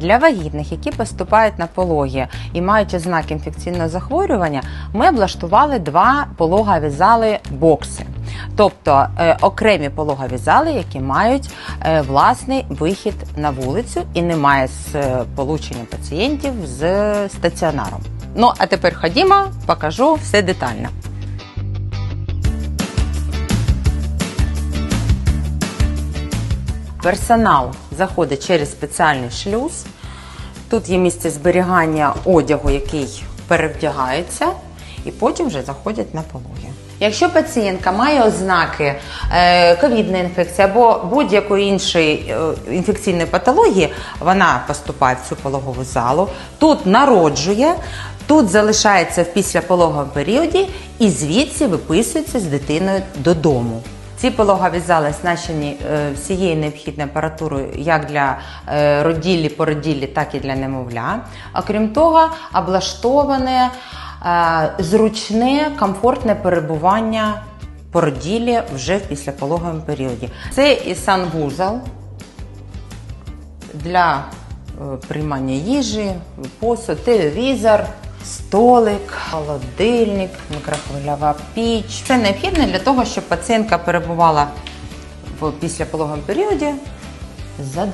Для вагітних, які поступають на пологи і мають ознаки інфекційного захворювання, ми облаштували два пологові зали бокси. Тобто е, окремі пологові зали, які мають е, власний вихід на вулицю і немає з е, полученням пацієнтів з стаціонаром. Ну а тепер ходімо, покажу все детально. Персонал заходить через спеціальний шлюз. Тут є місце зберігання одягу, який перевдягається, і потім вже заходять на пологи. Якщо пацієнтка має ознаки е, ковідної інфекції або будь-якої іншої е, інфекційної патології, вона поступає в цю пологову залу, тут народжує, тут залишається в післяпологовому періоді і звідси виписується з дитиною додому. Ці пологові зали оснащені е, всією необхідною апаратурою як для е, роділлі, породіллі, так і для немовля. Окрім того, облаштоване е, зручне, комфортне перебування породіллі вже в післяпологовому періоді. Це і санвузол для приймання їжі, посуд, телевізор, столик, холодильник, мікрохвильова піч. Це необхідно для того, щоб пацієнтка перебувала в післяпологовому періоді з.